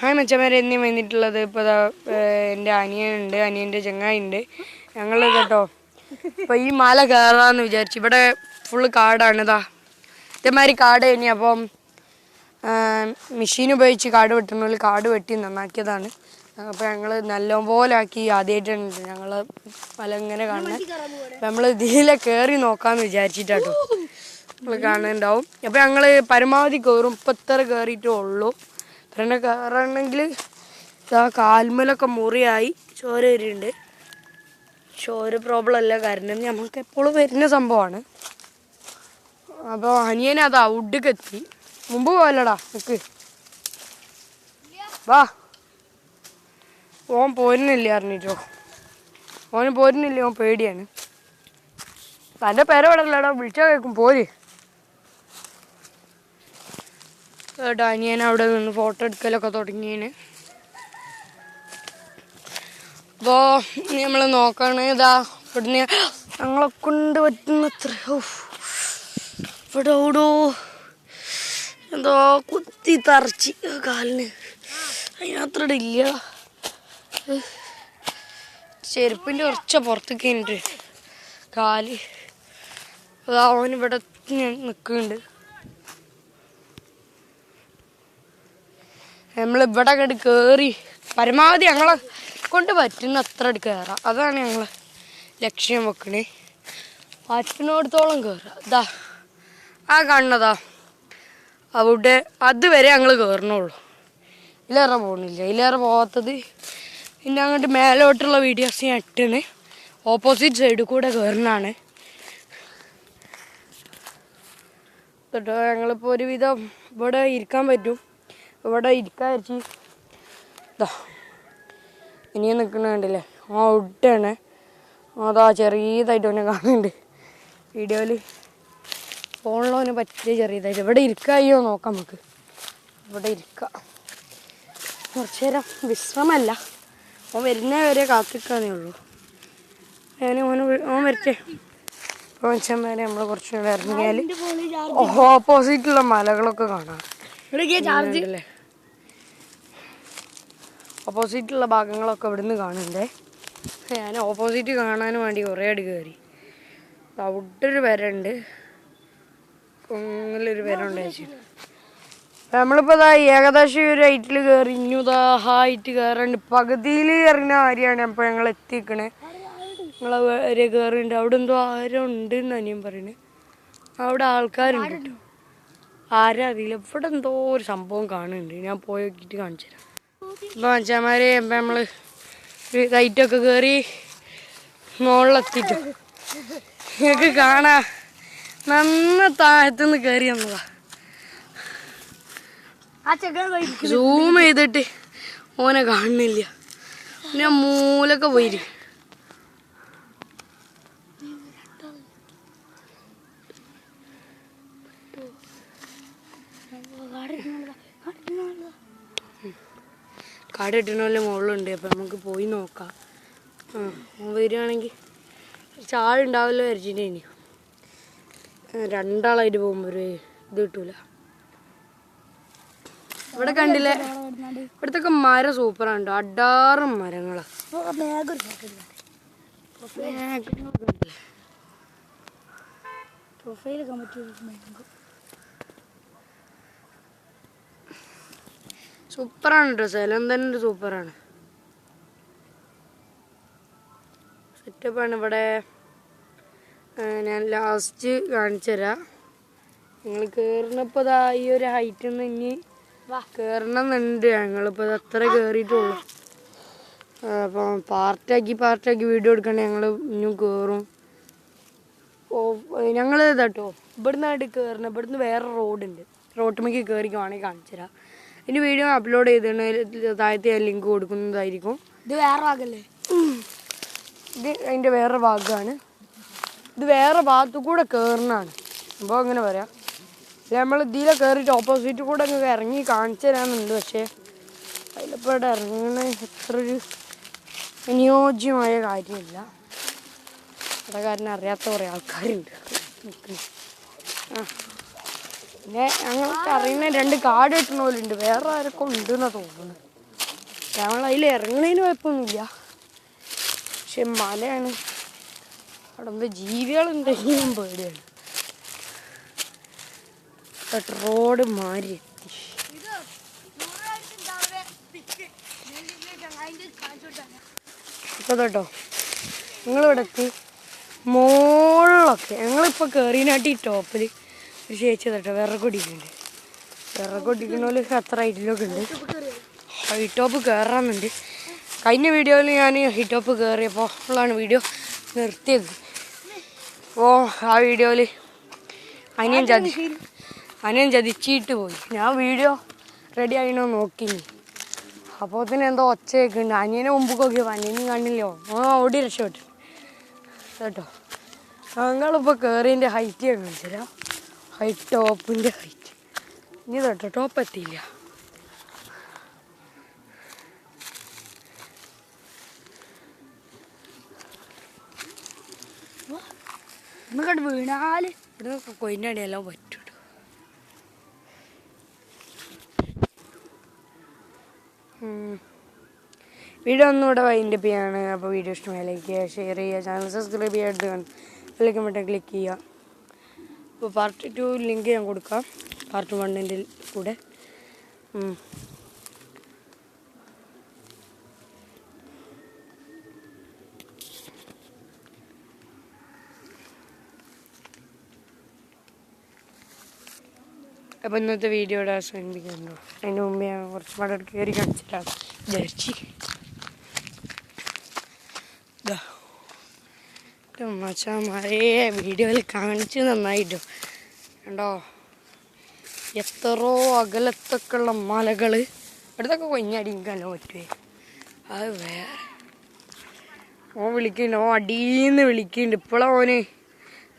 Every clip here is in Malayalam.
ഹായ് മച്ചമാരെ എന്നീ വന്നിട്ടുള്ളത് ഇപ്പോൾ എന്റെ അനിയനുണ്ട് അനിയന്റെ ചങ്ങായിണ്ട്. ഞങ്ങൾ കേട്ടോ. ഇപ്പോൾ ഈ മല കയറാമെന്ന് വിചാരിച്ചു ഇവിടെ ഫുള്ള് കാടാണ് ഇതാ ഇതേമാതിരി കാട് ഇനി അപ്പം മെഷീൻ ഉപയോഗിച്ച് കാട് വെട്ടുന്നതിൽ കാട് വെട്ടി നന്നാക്കിയതാണ്. അപ്പോൾ ഞങ്ങൾ നല്ലപോലെ ആക്കി ആദ്യമായിട്ടുണ്ട് ഞങ്ങൾ മല ഇങ്ങനെ കാണുന്നത് അപ്പം നമ്മൾ ഇതിലെ കയറി നോക്കാമെന്ന് വിചാരിച്ചിട്ടാട്ടോ. നമ്മൾ കാണുന്നുണ്ടാവും. അപ്പം ഞങ്ങൾ പരമാവധി കയറും ഇപ്പം ഇത്ര കയറിയിട്ടേ ഉള്ളൂ. ഇത്ര കയറണമെങ്കിൽ ആ കാൽമലൊക്കെ മുറിയായി ചോര വരുന്നുണ്ട് ചോര പ്രോബ്ലം അല്ല. കാരണം നമുക്ക് എപ്പോഴും വരുന്ന സംഭവമാണ്. അപ്പോൾ അനിയനെ അത് ഔഡ്ക്ക് എത്തി മുമ്പ് പോയല്ലടാ നിക്ക്. വാ. ഓൻ പോരുന്നില്ല അറിഞ്ഞിട്ടോ? ഓന് പോരുന്നില്ല? ഓൻ പേടിയാണ്. തന്റെ പേരവിടല്ലടാ വിളിച്ചാൽ കേൾക്കും പോര്. അനിയൻ അവിടെ നിന്ന് ഫോട്ടോ എടുക്കലൊക്കെ തുടങ്ങിയേന്. അപ്പോൾ നമ്മൾ നോക്കണ. ഇതാ ഇവിടുന്ന് ഞങ്ങളെ കൊണ്ട് പറ്റുന്ന അത്ര ഇവിടെ ഓടോ. എന്തോ കുത്തി തറച്ച് കാലിന്. അതിനത്ര ഇല്ല ചെരുപ്പിന്റെ കുറച്ച പുറത്തേക്ക് കഴിഞ്ഞിട്ട് കാൽ. അവൻ ഇവിടെ നിൽക്കുന്നുണ്ട് നമ്മൾ ഇവിടെ അങ്ങോട്ട് കയറി പരമാവധി ഞങ്ങളെ കൊണ്ട് പറ്റുന്ന അത്ര അടുത്ത് കയറാം അതാണ് ഞങ്ങൾ ലക്ഷ്യം വെക്കണേ. പറ്റുന്നിടത്തോളം കയറുക ഇതാ ആ കാണുന്നതാ അവിടെ അതുവരെ ഞങ്ങൾ കയറണുള്ളൂ ഇല്ലേറെ പോകണില്ല ഇല്ലേറെ പോകാത്തത് പിന്നെ അങ്ങോട്ട് മേലോട്ടുള്ള വീഡിയോസ് ഞാൻ ഇട്ടാണ്. ഓപ്പോസിറ്റ് സൈഡിൽ കൂടെ കയറുന്നതാണ് എന്നിട്ട് ഞങ്ങളിപ്പോൾ ഒരുവിധം ഇവിടെ ഇരിക്കാൻ പറ്റും. ഇവിടെ ഇരിക്കാൻ വെച്ച് ഇതാ ഇനിയും നിൽക്കണ കണ്ടില്ലേ? ആ ഒട്ടാണ്. അതാ ചെറിയതായിട്ട് അവനെ കാണുന്നുണ്ട്. വീഡിയോയിൽ ഫോണിലോന് പറ്റിയ ചെറിയതായിട്ട്. ഇവിടെ ഇരിക്കായോ നോക്കാം നമുക്ക്. ഇവിടെ ഇരിക്കാം. കുറച്ച് നേരം വിശ്രമല്ല. ഓൻ വരുന്ന വരെ കാത്തിക്കാന്നേ ഉള്ളൂ. ഞാൻ ഓന് ഓൻ വരട്ടെ. ഓൻ ചെമ്മേനെ നമ്മൾ കുറച്ച് നേരം ഇറങ്ങിയാൽ ഓപ്പോസിറ്റുള്ള മലകളൊക്കെ കാണാം. ഓപ്പോസിറ്റുള്ള ഭാഗങ്ങളൊക്കെ ഇവിടുന്ന് കാണണ്ടേ ഞാൻ ഓപ്പോസിറ്റ് കാണാൻ വേണ്ടി കുറേ അടി കയറി. അവിടെ ഒരു വരണ്ട് കൊങ്ങലൊരു വര ഉണ്ടായി നമ്മളിപ്പോൾ ഇതാ ഏകദേശം ഒരു ഹൈറ്റിൽ കയറി ഇനിതാ ഹൈറ്റ് കയറാണ്ട് പകുതിയിൽ കയറുന്ന കാര്യമാണ് അപ്പോൾ ഞങ്ങൾ എത്തിക്കണേ. ഞങ്ങൾ വരെ കയറിണ്ട്. അവിടെ എന്തോ ആരുണ്ട് ഉണ്ട് എന്ന് അനിയൻ പറയുന്നത് അവിടെ ആൾക്കാരുണ്ട്. കേട്ടോ ആരാ അറിയില്ല. ഇവിടെ എന്തോ ഒരു സംഭവം കാണുന്നുണ്ട്. ഞാൻ പോയി നോക്കിയിട്ട് കാണിച്ചു തരാം അപ്പോൾ മച്ചാമാരെ ഇപ്പം നമ്മൾ ഒരു ഹൈറ്റൊക്കെ കയറി മുകളിലെത്തിട്ടു നിങ്ങൾക്ക് കാണാ. നന്ന താഴത്തുനിന്ന് കയറി വന്നതാ. സൂം ചെയ്തിട്ട് ഓനെ കാണുന്നില്ല. ഞാൻ മൂലൊക്കെ പോയിരി കാട് കിട്ടണമല്ലോ മുകളിലുണ്ട് അപ്പം നമുക്ക് പോയി നോക്കാം. ആ വരികയാണെങ്കിൽ കുറച്ച് ആളുണ്ടാവില്ല വിചാരിച്ചിട്ട് ഇനി. രണ്ടാളായിട്ട് പോകുമ്പോൾ ഒരു ഇത് കിട്ടൂല. ഇവിടെ കണ്ടില്ലേ? ഇവിടത്തൊക്കെ മരം സൂപ്പറാണ് ട്ടോ. മരങ്ങളാണ് മരങ്ങളാ പ്രൊഫൈൽ ഒരു സൂപ്പറാണ് കേട്ടോ സ്ഥലം തന്നെ സൂപ്പറാണ്. സെറ്റപ്പാണ് ഇവിടെ. ഞാൻ ലാസ്റ്റ് കാണിച്ചു തരാം. ഞങ്ങൾ കയറുന്നപ്പോൾ ഇതാ ഈ ഒരു ഹൈറ്റിൽ നിന്ന് ഇനി കയറണമെന്നുണ്ട് ഞങ്ങളിപ്പോൾ ഇത് അത്ര കയറിയിട്ടുള്ളൂ അപ്പം പാർട്ടാക്കി പാർട്ടാക്കി വീഡിയോ എടുക്കണേ ഞങ്ങൾ ഇനിയും കയറും ഓ ഞങ്ങൾ ഇതാട്ടോ. ഇവിടുന്ന് ആയിട്ട് കയറണം ഇവിടുന്ന് വേറെ റോഡുണ്ട് റോട്ടുമേക്ക് കയറി വേണമെങ്കിൽ കാണിച്ചു തരാം. ഇതിന്റെ വീഡിയോ അപ്ലോഡ് ചെയ്തിട്ട് താഴത്തെ ഞാൻ ലിങ്ക് കൊടുക്കുന്നതായിരിക്കും. ഇത് വേറെ ഭാഗല്ലേ? ഇത് അതിന്റെ വേറെ ഭാഗമാണ് ഇത് വേറെ ഭാഗത്തു കൂടെ കയറുന്നതാണ് അപ്പോൾ അങ്ങനെ പറയാം. നമ്മൾ ഇതിലെ കയറിയിട്ട് ഓപ്പോസിറ്റ് കൂടെ അങ്ങ് ഇറങ്ങി കാണിച്ചു തരാമെന്നുണ്ട്. പക്ഷേ അതിലിപ്പോൾ ഇവിടെ ഇറങ്ങണ എത്ര ഒരു അനുയോജ്യമായ കാര്യമില്ല. ഇവിടെ കാരണം അറിയാത്ത കുറേ ആൾക്കാരുണ്ട്. ആ. പിന്നെ ഞങ്ങൾക്ക് അറിയുന്ന രണ്ട് കാട് കിട്ടുന്ന പോലെ ഉണ്ട്. വേറെ ആരൊക്കെ ഉണ്ട് എന്നാ തോന്നുന്നു. ഞങ്ങൾ അതിൽ ഇറങ്ങുന്നതിന് കുഴപ്പമൊന്നുമില്ല. പക്ഷെ മലയാണ്. അവിടെ എന്തോ ജീവികളുണ്ടെങ്കിലും പേടിയാണ്. റോഡ് മാറി എത്തി. ഇപ്പൊ തൊട്ടോ നിങ്ങളിവിടെ എത്തി മോളിലൊക്കെ ഞങ്ങളിപ്പോൾ കയറിനാട്ടി ടോപ്പിൽ ഒരു ചേച്ചി കേട്ടോ വിറകൊടിക്കുന്നുണ്ട്. വിറകൊടിക്കണോൽ അത്ര ഹൈറ്റിലൊക്കെ ഉണ്ട്. ഹൈറ്റോപ്പ് കയറാന്നുണ്ട് കഴിഞ്ഞ വീഡിയോയിൽ ഞാൻ ഹൈറ്റോപ്പ് കയറിയപ്പോൾ ഉള്ളതാണ് വീഡിയോ. നിർത്തിയത്. അപ്പോൾ ആ വീഡിയോയിൽ അനിയൻ ചതി അനിയൻ ചതിച്ചിട്ട് പോയി. ഞാൻ വീഡിയോ റെഡി ആയിനോ നോക്കി അപ്പോൾ തന്നെ എന്തോ ഒച്ചയൊക്കെ ഉണ്ട്. അനിയനെ മുമ്പ് നോക്കിയപ്പോൾ അനിയനും കണ്ടില്ലോ? ആ ഓടി രക്ഷപ്പെട്ടു. കേട്ടോ. ഞങ്ങളിപ്പോൾ കയറിയതിന്റെ ഹൈറ്റ് ഞാൻ കാണിച്ചുതരാം. ഹൈറ്റ് ടോപ്പിന്റെ ഹൈറ്റ് ഇനി തൊട്ട് ടോപ്പ് എത്തിയില്ല. നമുക്കണ്ട് വീണാൽ. ഇവിടെ കൊയിന്റെ അടിയെല്ലാം പറ്റും. വീഡിയോ ഒന്നും ഇവിടെ വൈൻഡ് അപ്പ് ചെയ്യാണ്. അപ്പോൾ വീഡിയോ ഇഷ്ടമായി ലൈക്ക് ചെയ്യുക ഷെയർ ചെയ്യുക ചാനൽ സബ്സ്ക്രൈബ് ചെയ്യാൻ ബട്ടൺ ക്ലിക്ക് ചെയ്യുക. അപ്പോൾ പാർട്ട് ടു ലിങ്ക് ഞാൻ കൊടുക്കാം. പാർട്ട് വണ്ണിന്റെ കൂടെ. അപ്പോൾ ഇന്നത്തെ വീഡിയോയുടെ അവസാനിപ്പിക്കുന്നുണ്ടോ അതിന് മുമ്പ് ഞാൻ കുറച്ച് പാടെ കയറി കാണിച്ചിട്ടാണ്. വിചാരിച്ച് ഇത് മച്ചാമാരെ വീഡിയോയിൽ കാണിച്ച് നന്നായിട്ടോ. കണ്ടോ? എത്രയോ അകലത്തൊക്കെയുള്ള മലകൾ ഇവിടത്തൊക്കെ കൊഞ്ഞടിക്കാനോ പറ്റുമേ അത് വേറെ ഓ വിളിക്കുന്നുണ്ട് ഓ അടീന്ന് വിളിക്കുന്നുണ്ട്. ഇപ്പോഴാ ഓന്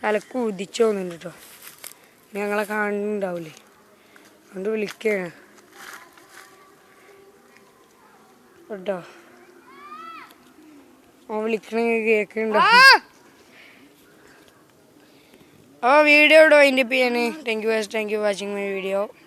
തലക്ക് ഉദിച്ചോന്നുണ്ട് കേട്ടോ ഞങ്ങളെ കാണുന്നുണ്ടാവില്ലേ അതുകൊണ്ട് വിളിക്കുകയാണ് കേട്ടോ ഓ വിളിക്കണമെങ്കിൽ കേൾക്കുന്നുണ്ടോ അപ്പോൾ വീഡിയോ ഇവിടെ വൈൻഡപ്പ് ചെയ്യാൻ thank you thank you watching my video